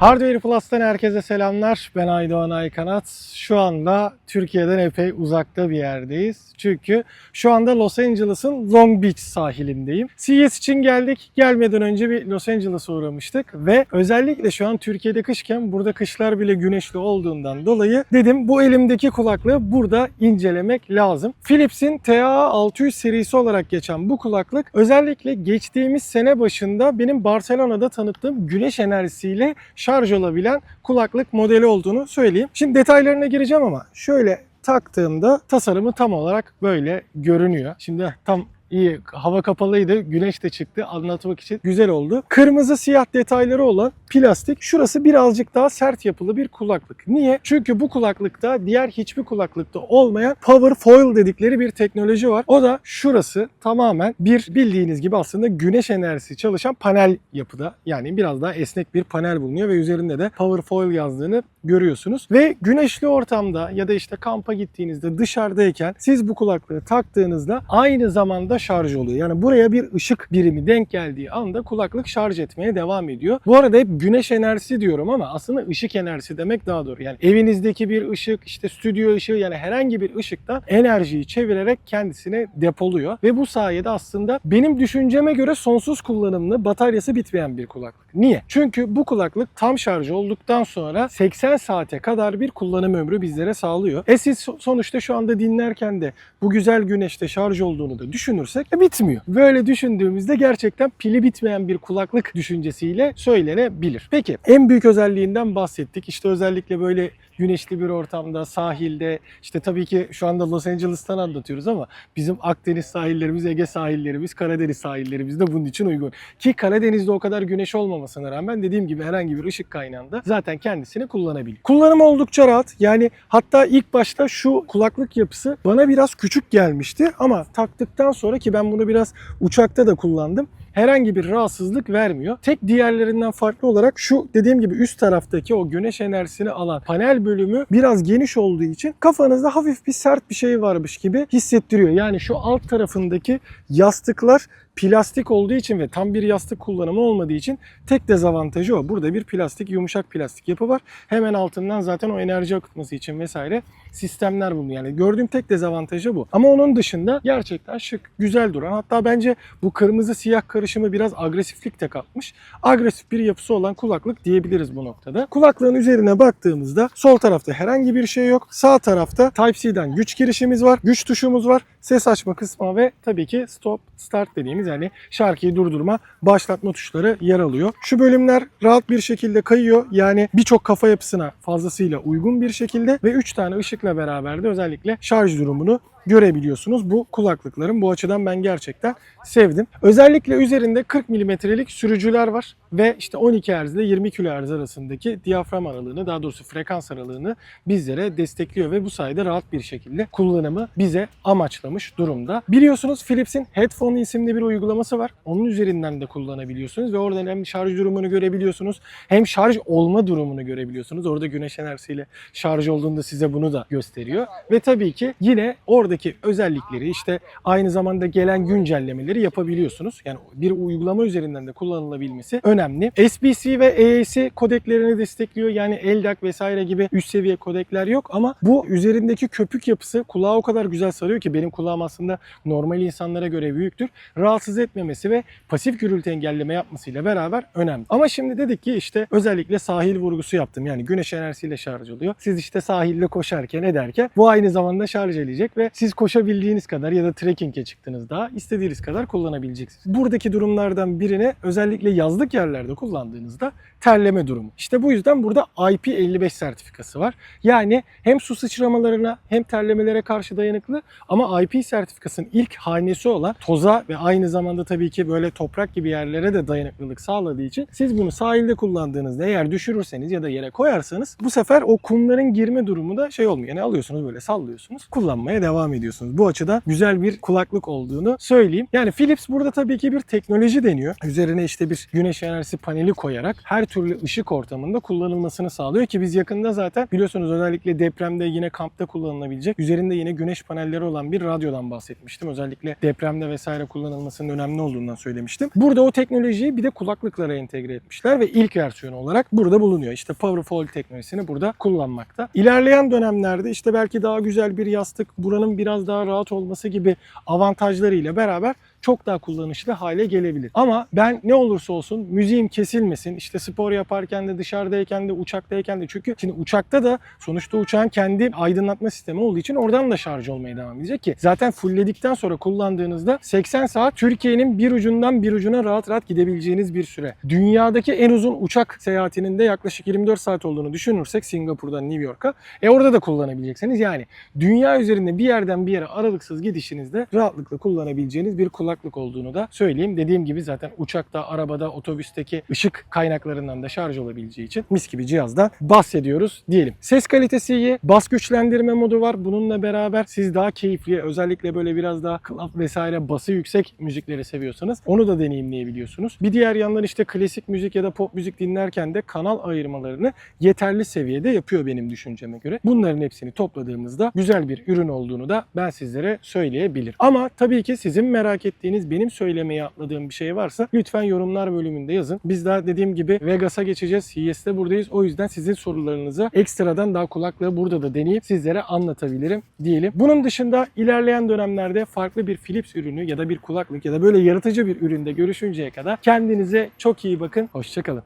Hardware Plus'tan herkese selamlar. Ben Aydoğan Aykanat. Şu anda Türkiye'den epey uzakta bir yerdeyiz. Çünkü şu anda Los Angeles'ın Long Beach sahilindeyim. CES için geldik. Gelmeden önce bir Los Angeles'a uğramıştık ve özellikle şu an Türkiye'de kışken burada kışlar bile güneşli olduğundan dolayı dedim bu elimdeki kulaklığı burada incelemek lazım. Philips'in TA600 serisi olarak geçen bu kulaklık özellikle geçtiğimiz sene başında benim Barcelona'da tanıttığım güneş enerjisiyle olabilen kulaklık modeli olduğunu söyleyeyim. Şimdi detaylarına gireceğim ama şöyle taktığımda tasarımı tam olarak böyle görünüyor. Şimdi tam iyi hava kapalıydı güneş de çıktı anlatmak için güzel oldu. Kırmızı siyah detayları olan plastik şurası birazcık daha sert yapılı bir kulaklık. Niye? Çünkü bu kulaklıkta diğer hiçbir kulaklıkta olmayan power foil dedikleri bir teknoloji var. O da şurası tamamen bir bildiğiniz gibi aslında güneş enerjisi çalışan panel yapıda. Yani biraz daha esnek bir panel bulunuyor ve üzerinde de power foil yazdığını görüyorsunuz. Ve güneşli ortamda ya da işte kampa gittiğinizde dışarıdayken siz bu kulaklığı taktığınızda aynı zamanda şarj oluyor. Yani buraya bir ışık birimi denk geldiği anda kulaklık şarj etmeye devam ediyor. Bu arada hep güneş enerjisi diyorum ama aslında ışık enerjisi demek daha doğru. Yani evinizdeki bir ışık, işte stüdyo ışığı yani herhangi bir ışıkta enerjiyi çevirerek kendisine depoluyor. Ve bu sayede aslında benim düşünceme göre sonsuz kullanımlı bataryası bitmeyen bir kulaklık. Niye? Çünkü bu kulaklık tam şarj olduktan sonra 80 saate kadar bir kullanım ömrü bizlere sağlıyor. E siz so- sonuçta şu anda dinlerken de bu güzel güneşte şarj olduğunu da düşünürsek e bitmiyor. Böyle düşündüğümüzde gerçekten pili bitmeyen bir kulaklık düşüncesiyle söylenebilir. Peki en büyük özelliğinden bahsettik. İşte özellikle böyle güneşli bir ortamda, sahilde, işte tabii ki şu anda Los Angeles'tan anlatıyoruz ama bizim Akdeniz sahillerimiz, Ege sahillerimiz, Karadeniz sahillerimiz de bunun için uygun. Ki Karadeniz'de o kadar güneş olmamasına rağmen dediğim gibi herhangi bir ışık kaynağında zaten kendisini kullanabiliyor. Kullanımı oldukça rahat. Yani hatta ilk başta şu kulaklık yapısı bana biraz küçük gelmişti ama taktıktan sonra ki ben bunu biraz uçakta da kullandım herhangi bir rahatsızlık vermiyor. Tek diğerlerinden farklı olarak şu dediğim gibi üst taraftaki o güneş enerjisini alan panel bölümü biraz geniş olduğu için kafanızda hafif bir sert bir şey varmış gibi hissettiriyor. Yani şu alt tarafındaki yastıklar plastik olduğu için ve tam bir yastık kullanımı olmadığı için tek dezavantajı o. Burada bir plastik, yumuşak plastik yapı var. Hemen altından zaten o enerji akıtması için vesaire sistemler bulunuyor. Yani gördüğüm tek dezavantajı bu. Ama onun dışında gerçekten şık, güzel duran. Hatta bence bu kırmızı siyah karışımı biraz agresiflik de katmış. Agresif bir yapısı olan kulaklık diyebiliriz bu noktada. Kulaklığın üzerine baktığımızda sol tarafta herhangi bir şey yok. Sağ tarafta Type-C'den güç girişimiz var. Güç tuşumuz var. Ses açma kısmı ve tabii ki stop, start dediğimiz yani şarkıyı durdurma, başlatma tuşları yer alıyor. Şu bölümler rahat bir şekilde kayıyor. Yani birçok kafa yapısına fazlasıyla uygun bir şekilde ve 3 tane ışıkla beraber de özellikle şarj durumunu görebiliyorsunuz bu kulaklıkların. Bu açıdan ben gerçekten sevdim. Özellikle üzerinde 40 milimetrelik sürücüler var ve işte 12 Hz ile 20 kHz arasındaki diyafram aralığını daha doğrusu frekans aralığını bizlere destekliyor ve bu sayede rahat bir şekilde kullanımı bize amaçlamış durumda. Biliyorsunuz Philips'in Headphone isimli bir uygulaması var. Onun üzerinden de kullanabiliyorsunuz ve oradan hem şarj durumunu görebiliyorsunuz hem şarj olma durumunu görebiliyorsunuz. Orada güneş enerjisiyle şarj olduğunda size bunu da gösteriyor. Ve tabii ki yine oradaki özellikleri işte aynı zamanda gelen güncellemeleri yapabiliyorsunuz. Yani bir uygulama üzerinden de kullanılabilmesi önemli. SBC ve AAC kodeklerini destekliyor. Yani LDAC vesaire gibi üst seviye kodekler yok ama bu üzerindeki köpük yapısı kulağa o kadar güzel sarıyor ki benim kulağım aslında normal insanlara göre büyüktür. Rahatsız etmemesi ve pasif gürültü engelleme yapmasıyla beraber önemli. Ama şimdi dedik ki işte özellikle sahil vurgusu yaptım. Yani güneş enerjisiyle şarj oluyor. Siz işte sahilde koşarken ederken bu aynı zamanda şarj edecek ve siz koşabildiğiniz kadar ya da trekking'e çıktığınızda istediğiniz kadar kullanabileceksiniz. Buradaki durumlardan birine özellikle yazlık yerlerde kullandığınızda terleme durumu. İşte bu yüzden burada IP55 sertifikası var. Yani hem su sıçramalarına hem terlemelere karşı dayanıklı ama IP sertifikasının ilk hanesi olan toza ve aynı zamanda tabii ki böyle toprak gibi yerlere de dayanıklılık sağladığı için siz bunu sahilde kullandığınızda eğer düşürürseniz ya da yere koyarsanız bu sefer o kumların girme durumu da şey olmuyor. Yani alıyorsunuz böyle sallıyorsunuz kullanmaya devam devam ediyorsunuz. Bu açıdan güzel bir kulaklık olduğunu söyleyeyim. Yani Philips burada tabii ki bir teknoloji deniyor. Üzerine işte bir güneş enerjisi paneli koyarak her türlü ışık ortamında kullanılmasını sağlıyor ki biz yakında zaten biliyorsunuz özellikle depremde yine kampta kullanılabilecek üzerinde yine güneş panelleri olan bir radyodan bahsetmiştim. Özellikle depremde vesaire kullanılmasının önemli olduğundan söylemiştim. Burada o teknolojiyi bir de kulaklıklara entegre etmişler ve ilk versiyonu olarak burada bulunuyor. İşte Powerfold teknolojisini burada kullanmakta. İlerleyen dönemlerde işte belki daha güzel bir yastık, buranın biraz daha rahat olması gibi avantajlarıyla beraber çok daha kullanışlı hale gelebilir. Ama ben ne olursa olsun müziğim kesilmesin. İşte spor yaparken de dışarıdayken de uçaktayken de çünkü şimdi uçakta da sonuçta uçağın kendi aydınlatma sistemi olduğu için oradan da şarj olmaya devam edecek ki zaten fullledikten sonra kullandığınızda 80 saat Türkiye'nin bir ucundan bir ucuna rahat rahat gidebileceğiniz bir süre. Dünyadaki en uzun uçak seyahatinin de yaklaşık 24 saat olduğunu düşünürsek Singapur'dan New York'a e orada da kullanabileceksiniz. Yani dünya üzerinde bir yerden bir yere aralıksız gidişinizde rahatlıkla kullanabileceğiniz bir kulaklık olduğunu da söyleyeyim. Dediğim gibi zaten uçakta, arabada, otobüsteki ışık kaynaklarından da şarj olabileceği için mis gibi cihazdan bahsediyoruz diyelim. Ses kalitesi iyi, bas güçlendirme modu var. Bununla beraber siz daha keyifli, özellikle böyle biraz daha club vesaire bası yüksek müzikleri seviyorsanız onu da deneyimleyebiliyorsunuz. Bir diğer yandan işte klasik müzik ya da pop müzik dinlerken de kanal ayırmalarını yeterli seviyede yapıyor benim düşünceme göre. Bunların hepsini topladığımızda güzel bir ürün olduğunu da ben sizlere söyleyebilirim. Ama tabii ki sizin merak ettiğiniz benim söylemeye atladığım bir şey varsa lütfen yorumlar bölümünde yazın. Biz daha dediğim gibi Vegas'a geçeceğiz. CES'te buradayız. O yüzden sizin sorularınızı ekstradan daha kulaklığı burada da deneyip sizlere anlatabilirim diyelim. Bunun dışında ilerleyen dönemlerde farklı bir Philips ürünü ya da bir kulaklık ya da böyle yaratıcı bir üründe görüşünceye kadar kendinize çok iyi bakın. Hoşçakalın.